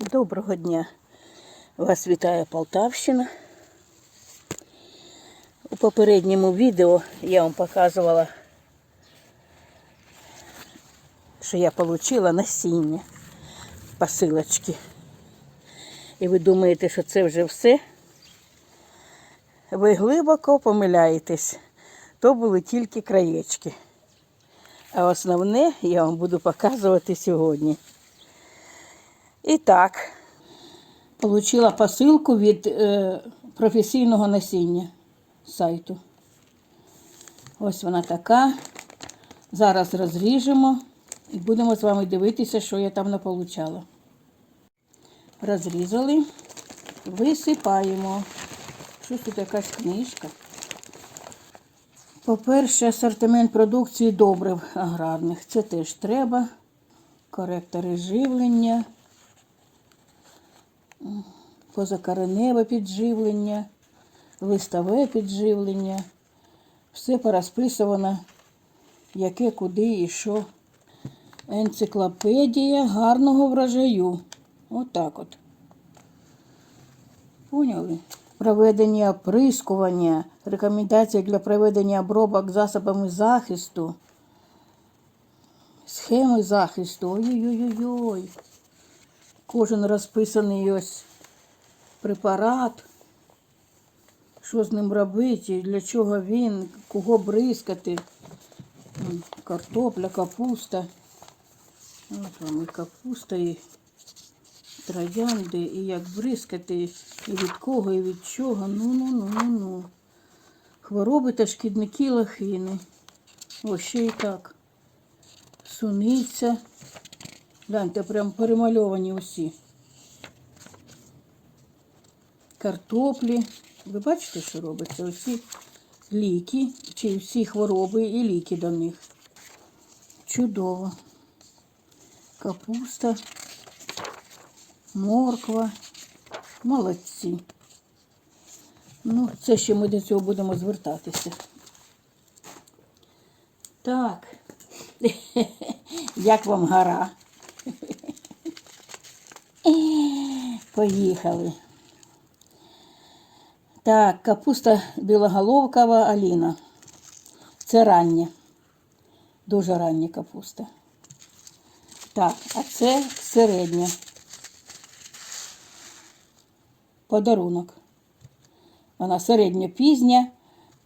Доброго дня! Вас вітає Полтавщина. У попередньому відео я вам показувала, що я отримала насіння посилочки. І ви думаєте, що це вже все? Ви глибоко помиляєтесь. То були тільки краєчки. А основне я вам буду показувати сьогодні. І так, отримала посилку від е, професійного насіння сайту. Ось вона така. Зараз розріжемо і будемо з вами дивитися, що я там наполучала. Розрізали, висипаємо. Щось тут якась книжка. По-перше, асортимент продукції добрив аграрних. Це теж треба. Коректори живлення, позакореневе підживлення, листове підживлення. Все порозписувано, яке, куди і що. Енциклопедія гарного врожаю. Отак от. Поняли? Проведення оприскування, рекомендації для проведення обробок засобами захисту, схеми захисту. Ой-ой-ой. Кожен розписаний ось препарат, що з ним робити, для чого він, кого бризкати. Картопля, капуста. Ось вам і капуста, і троянди, і як бризкати, і від кого, і від чого. Ну, ну, ну, ну, ну. Хвороби та шкідники лохини. Ось ще і так. Суниця. Гляньте, прям перемальовані усі. Картоплі. Ви бачите, що робиться? Оці ліки, чи всі хвороби і ліки до них. Чудово. Капуста, морква. Молодці. Ну, це ще ми до цього будемо звертатися. Так. Як вам гора? Поїхали. Так, капуста білоголовкова Аліна. Це рання. Дуже рання капуста. Так, а це середня. Подарунок. Вона середня пізня.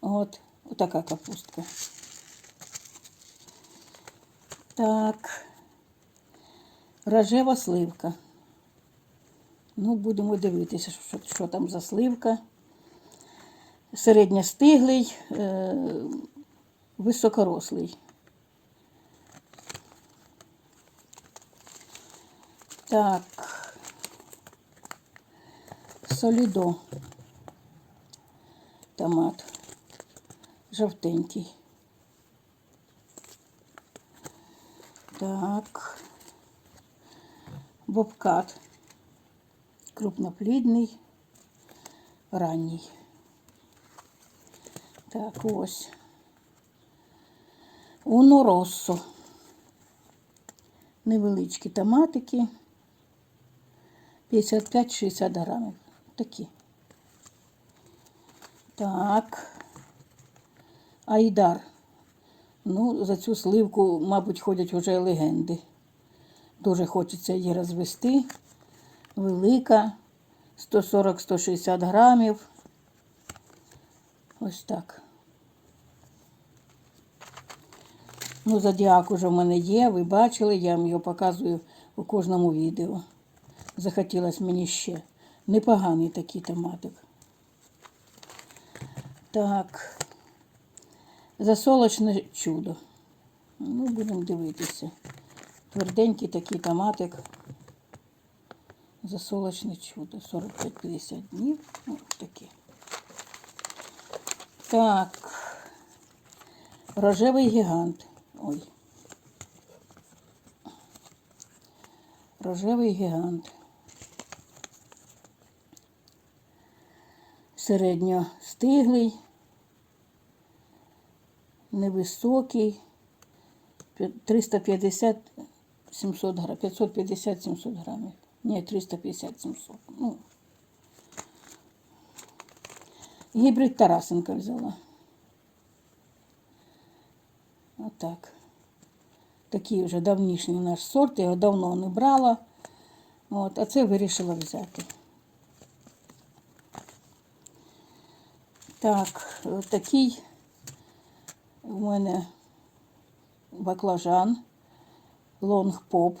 От, отака капустка. Так. Рожева сливка. Ну, будемо дивитися, що, що там за сливка. Середньостиглий, е, високорослий. Так. Солідо. Томат. Жовтенький. Так. Бобкат. Крупноплідний, ранній. Так, ось. Уно Россо. Невеличкі томатики. 55-60 грамів. Такі. Так. Айдар. Ну, за цю сливку, мабуть, ходять вже легенди. Дуже хочеться її розвести. Велика. 140-160 грамів. Ось так. Ну, зодіак уже в мене є, ви бачили, я вам його показую у кожному відео. Захотілося мені ще. Непоганий такий томатик. Так. Засолочне чудо. Ну, будемо дивитися. Тверденький такий томатик. Засолочне чудо. 45-50 днів. Ну, такі. Так. Рожевий гігант. Ой. Рожевий гігант. Середньостиглий, невисокий, 350 700 грамів, 550-700 грамів. Ні, 350-700. Ну. Гібрид Тарасенка взяла. Отак. Такий вже давнішній наш сорт, я його давно не брала. От, а це вирішила взяти. Так, такий у мене баклажан, лонг-поп.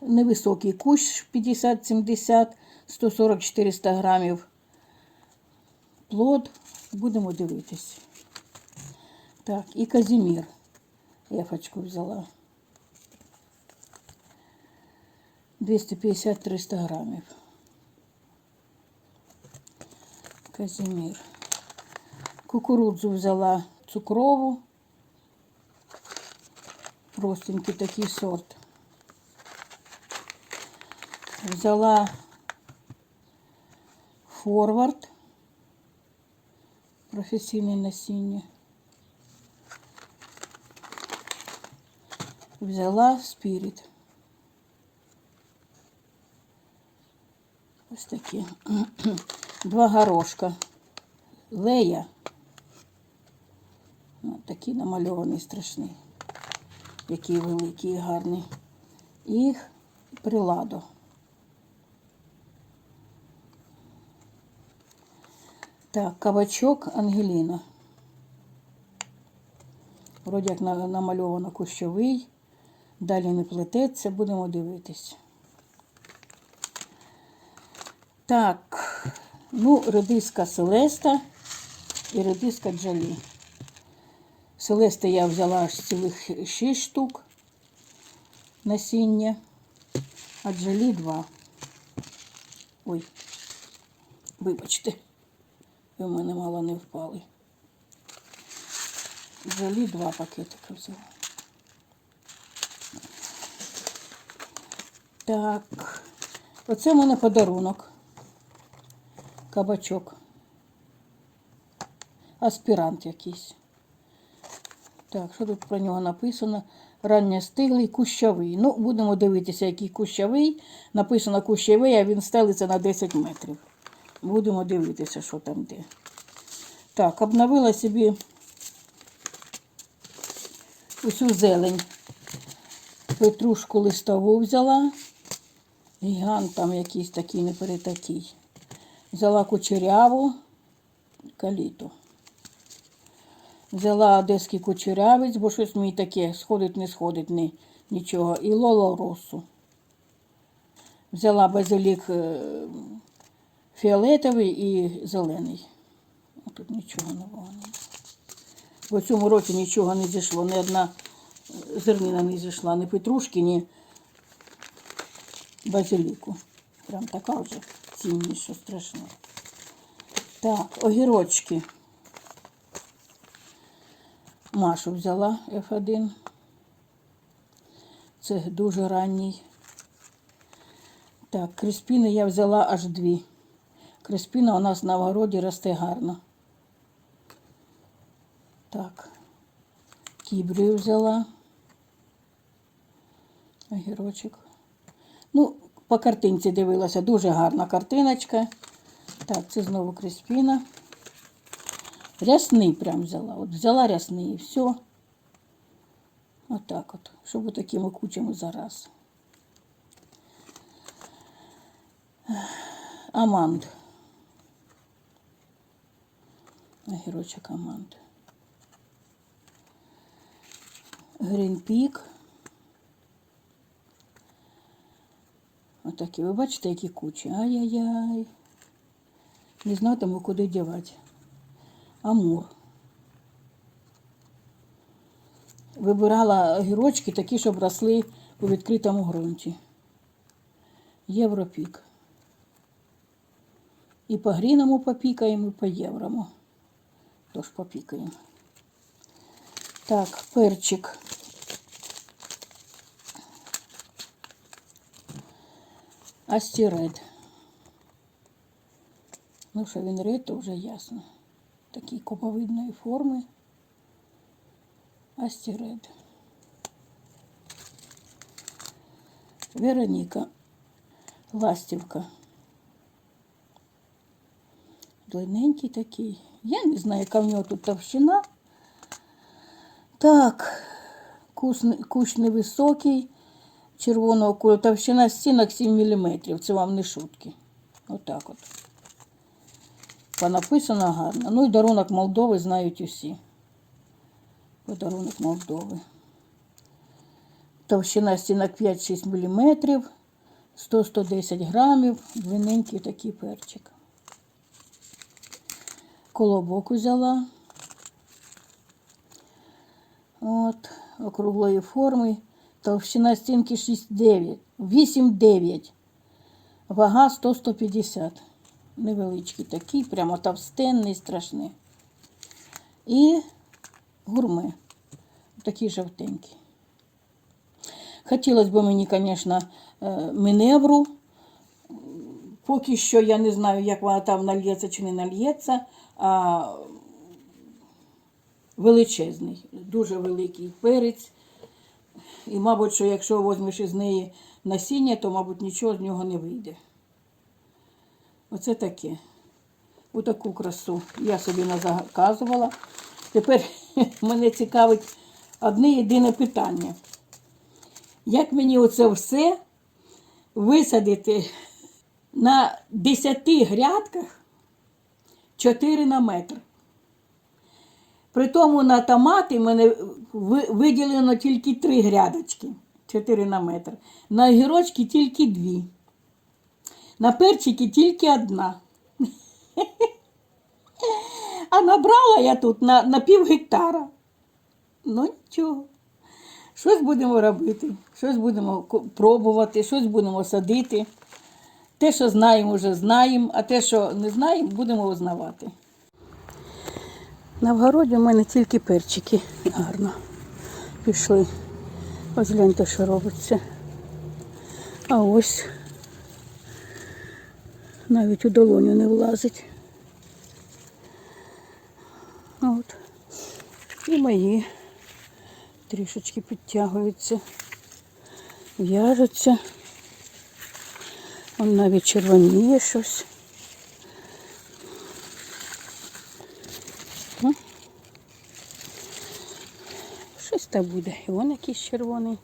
Невисокий кущ 50-70, 140-400 грамів. Плод. Будемо дивитись. Так, і Казімір. Ефочку взяла. 250-300 грамів. Казімір. Кукурудзу взяла цукрову. Простенький такий сорт. Взяла форвард. Професійне насіння. Взяла спіріт. Ось такі. Два горошка. Лея. Ось такий намальований страшний. Який великий гарний. І приладо. Так, кабачок Ангеліна. Вроді як намальовано кущовий. Далі не плететься, будемо дивитись. Так, ну, редиска Селеста і редиска Джалі. Селеста я взяла аж цілих 6 штук насіння, а Джалі 2. Ой, вибачте, ви в мене мало не впали. Джалі 2 пакетика взяла. Так, оце в мене подарунок. Кабачок. Аспірант якийсь. Так, що тут про нього написано? Ранньостиглий кущовий. Ну, будемо дивитися, який кущовий. Написано кущовий, а він стелиться на 10 метрів. Будемо дивитися, що там де. Так, обновила собі усю зелень. Петрушку листову взяла. Гігант там якийсь такий, не перетакий. Взяла кучеряву, каліту. Взяла одеський кучерявець, бо щось мені таке сходить, не сходить ні, нічого. І лоло росу. Взяла базилік е, фіолетовий і зелений. А Тут нічого нового немає. В цьому році нічого не зійшло, ні одна е, зернина не зійшла, ні петрушки, ні базиліку. Прям така вже що страшно. Так, огірочки. Машу взяла F1. Це дуже ранній. Так, креспіни я взяла аж дві. Креспіна у нас на огороді росте гарно. Так, кібрію взяла. Огірочок. Ну, по картинці дивилася, дуже гарна картиночка. Так, це знову креспіна. Рясний прям взяла. От взяла рясний і все. Отак от, щоб такими кучами зараз. Аманд. Огірочок аманд. Грінпік. Отакі. Ви бачите, які кучі. Ай-яй-яй. Не знатиму, куди дівати. Амур. Вибирала огірочки такі, щоб росли у відкритому ґрунті. Європік. І по гріному попікаємо, і по єврому. Тож попікаємо. Так, перчик. Астіред. Ну, що він ред, то вже ясно. Такий коповидної форми. Астіред. Вероніка. Ластівка. Длинненький такий. Я не знаю, яка в нього тут товщина. Так, куш, кущ невисокий, червоного кольору. Товщина стінок 7 мм. Це вам не шутки. Отак от. Понаписано гарно. Ну і дарунок Молдови знають усі. Подарунок Молдови. Товщина стінок 5-6 мм, 100-110 грамів, длинненький такий перчик. Колобок взяла. От, округлої форми. Товщина стінки 6,9, 8,9. Вага 100-150. Невеличкий такий, прямо товстенний, страшний. І гурме. Такий жовтенький. Хотілося б мені, звісно, е, міневру. Поки що я не знаю, як вона там нальється чи не нальється. А величезний, дуже великий перець. І, мабуть, що якщо візьмеш із неї насіння, то, мабуть, нічого з нього не вийде. Оце таке. Отаку красу я собі заказувала. Тепер мене цікавить одне єдине питання. Як мені оце все висадити на 10 грядках 4 на метр? При тому на томати мене виділено тільки 3 грядочки 4 на метр. На огірочки тільки 2. На перчики тільки одна. А набрала я тут на, на пів гектара. Ну нічого. Щось будемо робити, щось будемо пробувати, щось будемо садити. Те, що знаємо, вже знаємо, а те, що не знаємо, будемо узнавати. На вгороді у мене тільки перчики гарно пішли. Ось гляньте, що робиться. А ось навіть у долоню не влазить. От. І мої трішечки підтягуються, в'яжуться. Он навіть червоніє щось. Щось там буде. І вон якийсь червоний.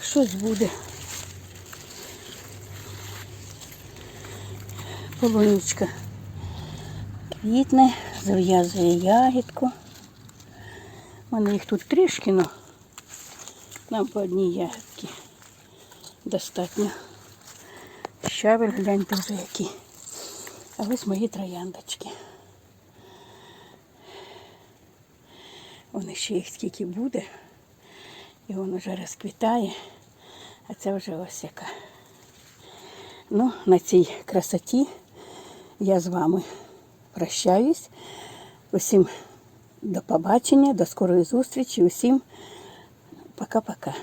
Щось буде. Полуничка квітне, зав'язує ягідку. У мене їх тут трішки, але нам по одній ягідці достатньо. Щавель, гляньте вже які. А ось мої трояндочки. Вони ще їх скільки буде. І воно вже розквітає. А це вже ось яка. Ну, на цій красоті я з вами прощаюсь. Усім до побачення, до скорої зустрічі. Усім пока-пока.